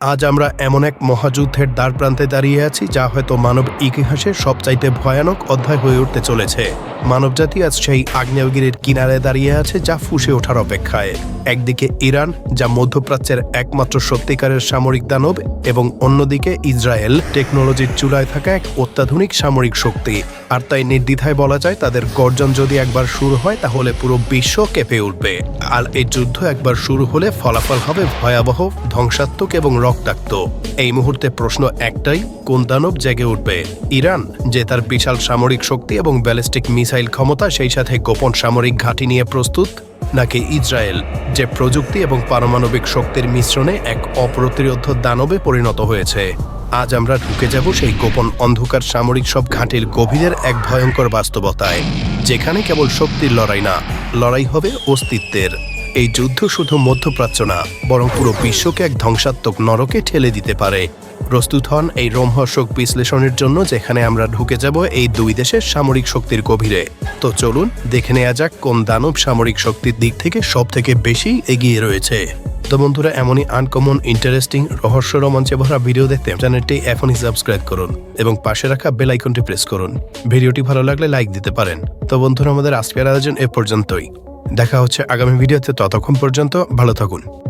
আজ আমরা এমন এক মহাযুদ্ধের দ্বার প্রান্তে দাঁড়িয়ে আছি, যা হয়তো মানব ইতিহাসের সবচাইতে ভয়ানক অধ্যায় হয়ে উঠতে চলেছে। মানবজাতি আজ সেই আগ্নেয়গিরির কিনারে দাঁড়িয়ে আছে, যা ফুসে ওঠার অপেক্ষায়। একদিকে ইরান, যা মধ্যপ্রাচ্যের একমাত্র সত্যিকারের সামরিক দানব, এবং অন্যদিকে ইসরায়েল, টেকনোলজির চূড়ায় থাকা এক অত্যাধুনিক সামরিক শক্তি। আর তাই নির্দ্বিধায় বলা যায়, তাদের গর্জন যদি একবার শুরু হয়, তাহলে পুরো বিশ্ব কেঁপে উঠবে। আর এই যুদ্ধ একবার শুরু হলে ফলাফল হবে ভয়াবহ, ধ্বংসাত্মক এবং রক্তাক্ত। এই মুহূর্তে প্রশ্ন একটাই, কোন দানব জেগে উঠবে? ইরান, যে তার বিশাল সামরিক শক্তি এবং ব্যালিস্টিক মিসাইল ক্ষমতা, সেই সাথে গোপন সামরিক ঘাঁটি নিয়ে প্রস্তুত? নাকি ইসরায়েল, যে প্রযুক্তি এবং পারমাণবিক শক্তির মিশ্রণে এক অপ্রতিরোধ দানবে পরিণত হয়েছে? আজ আমরা ঢুকে যাব সেই গোপন অন্ধকার সামরিক সব ঘাঁটির গভীরের এক ভয়ঙ্কর বাস্তবতায়, যেখানে কেবল শক্তির লড়াই না, লড়াই হবে অস্তিত্বের। এই যুদ্ধ শুধু মধ্যপ্রাচ্য না, বরং পুরো বিশ্বকে এক ধ্বংসাত্মক নরকে ঠেলে দিতে পারে। প্রস্তুত হন এই রোমহর্ষক বিশ্লেষণের জন্য, যেখানে আমরা ঢুকে যাব এই দুই দেশের সামরিক শক্তির গভীরে। তো চলুন দেখে নেওয়া যাক কোন দানব সামরিক শক্তির দিক থেকে সব থেকে বেশি এগিয়ে রয়েছে। তো বন্ধুরা, এমনই আনকমন ইন্টারেস্টিং রহস্য রোমাঞ্চে ভরা ভিডিও দেখতে চ্যানেলটি এখনই সাবস্ক্রাইব করুন এবং পাশে রাখা বেল আইকনটি প্রেস করুন। ভিডিওটি ভালো লাগলে লাইক দিতে পারেন। তো বন্ধুরা, আমাদের আজকের আয়োজন এ পর্যন্তই। দেখা হচ্ছে আগামী ভিডিওতে ততক্ষণ পর্যন্ত ভালো থাকুন।